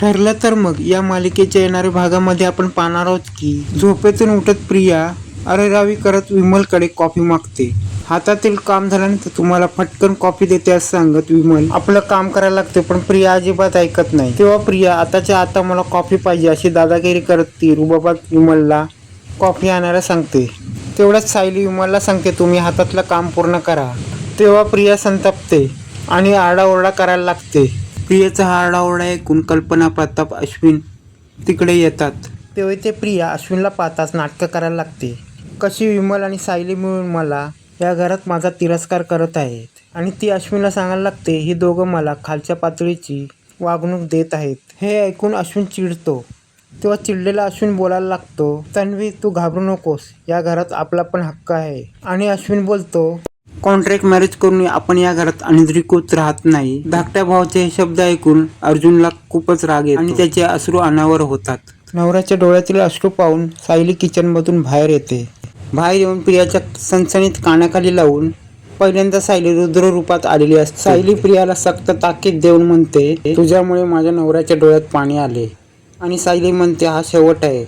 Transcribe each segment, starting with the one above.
ठरलं तर मग या मालिकेच्या येणाऱ्या भागामध्ये आपण पाहणार आहोत की झोपेतून उठत प्रिया अरेरावी करत विमलकडे कॉफी मागते. हातातील काम झाल्यानंतर तुम्हाला फटकन कॉफी देते असं सांगत विमल. आपलं काम करायला लागते पण प्रिया अजिबात ऐकत नाही. तेव्हा प्रिया आताच्या आता मला कॉफी पाहिजे अशी दादागिरी करत ती रुबाबात विमलला कॉफी आणायला सांगते. तेवढ्याच सायली विमलला सांगते तुम्ही हातातलं काम पूर्ण करा. तेव्हा प्रिया संतापते आणि आरडाओरडा करायला लागते. प्रियाचा हा ऐकून कल्पना प्रताप अश्विन तिकडे येतात. तेव्हा ते प्रिया अश्विनला पाहताच नाटकं करायला लागते. कशी विमल आणि सायली मिळून मला या घरात माझा तिरस्कार करत आहेत. आणि ती अश्विनला सांगायला लागते ही दोघं मला खालच्या पातळीची वागणूक देत आहेत. हे ऐकून अश्विन चिडतो. तेव्हा चिडलेला अश्विन बोलायला लागतो तन्वी तू घाबरू नकोस. या घरात आपला पण हक्क आहे. आणि अश्विन बोलतो कॉन्ट्रॅक्ट मॅरेज करून आपण या घरात अनिद्रिकोच राहत नाही. धाकट्या भावाचे हे शब्द ऐकून अर्जुनला खूपच राग येतो आणि त्याचे अश्रू अनावर होतात. नवऱ्याच्या डोळ्यातील अश्रू पाहून सायली किचनमधून बाहेर येते. बाहेर येऊन प्रियाच्या सणसणीत कानाखाली लावून पहिल्यांदा सायली रुद्र रूपात आलेली असते. सायली प्रियाला सक्त ताकीद देऊन म्हणते तुझ्यामुळे माझ्या नवऱ्याच्या डोळ्यात पाणी आले. आणि सायली म्हणते हा शेवट आहे.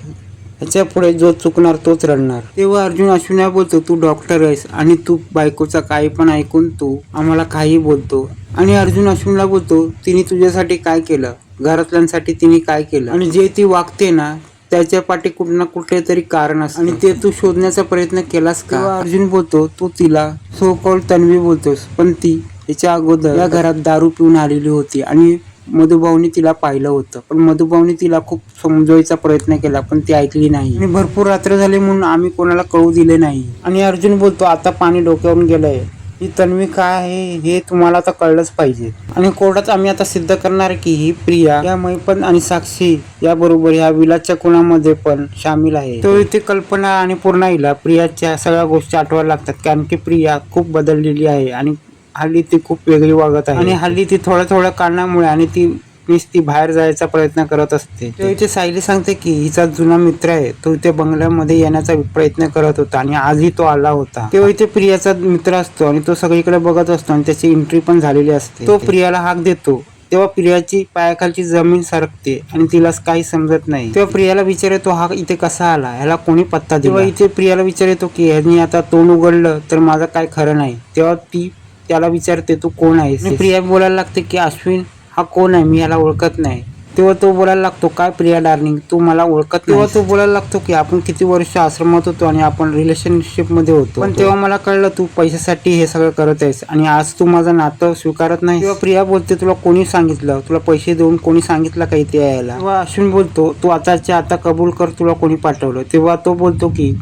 त्याच्या पुढे जो चुकणार तोच रडणार. तेव्हा अर्जुन अश्विना बोलतो तू डॉक्टर आहेस आणि तू बायकोचा काही पण ऐकून तू आम्हाला काही बोलतो. आणि अर्जुन अश्विनला बोलतो तिने तुझ्यासाठी काय केलं? घरातल्यांसाठी तिने काय केलं? आणि जे ती वागते ना त्याच्या पाठी कुठ ना कुठले तरी कारण असतं. आणि ते तू शोधण्याचा प्रयत्न केलास का? अर्जुन बोलतो तू तिला सो कॉल तन्वी बोलतोस पण ती तिच्या अगोदर या घरात दारू पिऊन आलेली होती आणि मधुभाऊनी तिला पाहिलं होतं. पण मधुभाऊनी तिला खूप समजवायचा प्रयत्न केला पण ती ऐकली नाही. आणि भरपूर रात्र झाली म्हणून आम्ही कोणाला कळू दिले नाही. आणि अर्जुन बोलतो आता पाणी डोक्यावरून गेलंय. ही तन्वी काय आहे हे तुम्हाला आता कळलंच पाहिजे. आणि कोर्टात आम्ही आता सिद्ध करणार की ही प्रिया या मैपन आणि साक्षी या बरोबर या विलाच्या कुणामध्ये पण सामील आहे. तो इथे कल्पना आणि पूर्णाईला प्रियाच्या सगळ्या गोष्टी आठवायला लागतात कारण की प्रिया खूप बदललेली आहे आणि हल्ली ती खूप वेगळी वागत आहे. आणि हल्ली ती थोड्या थोड्या कारणामुळे आणि ती नुसती बाहेर जायचा प्रयत्न करत असते. तो. इथे सायली सांगते की हिचा जुना मित्र आहे. तो इथे बंगल्यामध्ये येण्याचा प्रयत्न करत होता आणि आजही तो आला होता. तेव्हा इथे प्रियाचा मित्र असतो आणि तो सगळीकडे बघत असतो आणि त्याची एंट्री पण झालेली असते. तो प्रियाला हाक देतो. तेव्हा प्रियाची पायाखालची जमीन सरकते आणि तिला काही समजत नाही. तेव्हा प्रियाला विचार येतो हा इथे कसा आला? ह्याला कोणी पत्ता दिला? तेव्हा इथे प्रियाला विचार येतो की ह्यानी आता तोंड उघडलं तर माझं काय खरं नाही. तेव्हा ती त्याला विचारते तू कोण आहेस? आणि प्रिया बोलायला लागते की अश्विन हा कोण आहे? मी याला ओळखत नाही. तेव्हा तो बोलायला लागतो काय प्रिया डार्लिंग तू मला ओळखत तेव्हा तो बोलायला लागतो की आपण किती वर्ष आश्रमात होतो आणि आपण रिलेशनशिपमध्ये होतो. पण तेव्हा मला कळलं तू पैशासाठी हे सगळं करत आहेस आणि आज तू माझं नातं स्वीकारत नाही तेव्हा प्रिया बोलते तुला कोणी सांगितलं? तुला पैसे देऊन कोणी सांगितलं का इथे यायला? तेव्हा अश्विन बोलतो तू आताच्या आता कबूल कर तुला कोणी पाठवलं. तेव्हा तो बोलतो की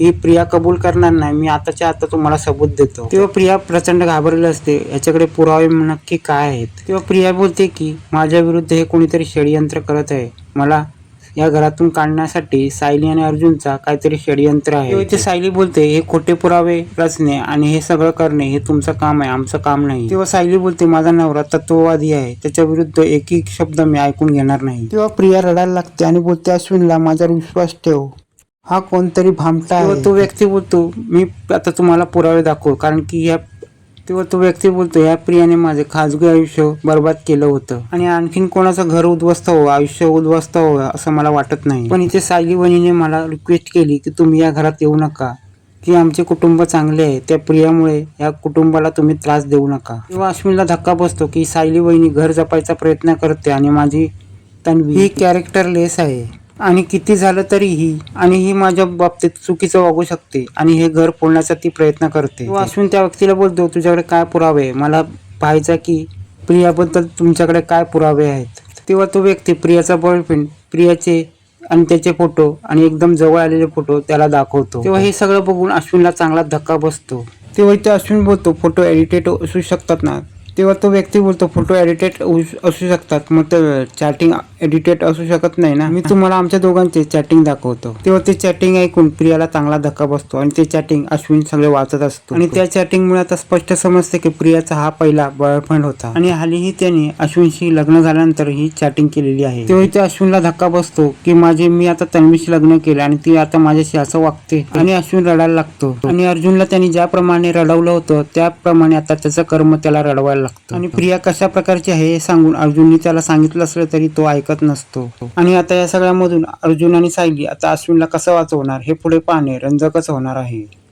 ही प्रिया कबूल करणार नाही. मी आताच्या आता तुम्हाला सबूत देतो. तेव्हा प्रिया प्रचंड घाबरली असते. याच्याकडे पुरावे नक्की काय आहेत? तेव्हा प्रिया बोलते की माझ्या विरुद्ध हे कोणीतरी षडयंत्र करत आहे. मला या घरातून काढण्यासाठी सायली आणि अर्जुनचा काहीतरी षडयंत्र आहे. तेव्हा सायली बोलते हे खोटे पुरावे रचणे आणि हे सगळं करणे हे तुमचं काम आहे. आमचं काम नाही. तेव्हा सायली बोलते माझा नवरा तत्ववादी आहे. त्याच्या विरुद्ध एकही शब्द मी ऐकून घेणार नाही. तेव्हा प्रिया रडायला लागते आणि बोलते अश्विनला माझ्यावर विश्वास ठेव. हा कोणतरी भामटा आहे. तो व्यक्ती बोलतो मी आता तुम्हाला पुरावे दाखवू कारण की या तेव्हा तो व्यक्ती बोलतो या प्रियाने माझे खाजगी आयुष्य बर्बाद केलं होतं. आणि आणखीन कोणाचं घर उद्ध्वस्त हो आयुष्य उद्ध्वस्त हो असं मला वाटत नाही. पण इथे सायली वहिनीने मला रिक्वेस्ट केली की तुम्ही या घरात येऊ नका की आमचे कुटुंब चांगले आहे त्या प्रियामुळे या कुटुंबाला तुम्ही त्रास देऊ नका. तेव्हा अश्विनला धक्का बसतो की सायली वहिनी घर जपायचा प्रयत्न करते आणि माझी तन्वी ही कॅरेक्टर लेस आहे. आणि किती झालं तरीही आणि ही माझ्या बाबतीत चुकीचं वागू शकते आणि हे घर फोडण्याचा ती प्रयत्न करते. वाचून अश्विन त्या व्यक्तीला बोलतो तुझ्याकडे काय पुरावे मला पाहायचं की प्रियाबद्दल तुमच्याकडे काय पुरावे आहेत? तेव्हा तो व्यक्ती प्रियाचा बॉयफ्रेंड प्रियाचे आणि त्याचे फोटो आणि एकदम जवळ आलेले फोटो त्याला दाखवतो. तेव्हा हे सगळं बघून अश्विनला चांगला धक्का बसतो. तेव्हा इथे अश्विन बोलतो फोटो एडिटेड असू शकतात ना? तेव्हा तो व्यक्ती बोलतो फोटो एडिटेड असू शकतात. मग तर चॅटिंग एडिटेड असू शकत नाही ना. मी तुम्हाला आमच्या दोघांचे चॅटिंग दाखवतो. तेव्हा ते चॅटिंग ऐकून प्रियाला चांगला धक्का बसतो आणि ते चॅटिंग अश्विन सगळे वाचत असतो. आणि त्या चॅटिंगमुळे आता स्पष्ट समजते की प्रियाचा हा पहिला बॉयफ्रेंड होता. आणि हालीही त्याने अश्विनशी लग्न झाल्यानंतर ही चॅटिंग केलेली आहे. तेव्हा त्या अश्विनला धक्का बसतो की माझे मी आता तन्वीशी लग्न केले आणि ती आता माझ्याशी असं वागते. आणि अश्विन रडायला लागतो. आणि अर्जुनला त्यांनी ज्याप्रमाणे रडवलं होतं त्याप्रमाणे आता त्याचं कर्म त्याला रडवायला लागतं. आणि प्रिया कशा प्रकारची आहे हे सांगून अर्जुनने त्याला सांगितलं असलं तरी तो ऐक ऐकत नसतो. आणि आता या सगळ्यामधून अर्जुन आणि सायली आता अश्विनला कसं वाचवणार हे पुढे पाहणे रंजकच होणार आहे.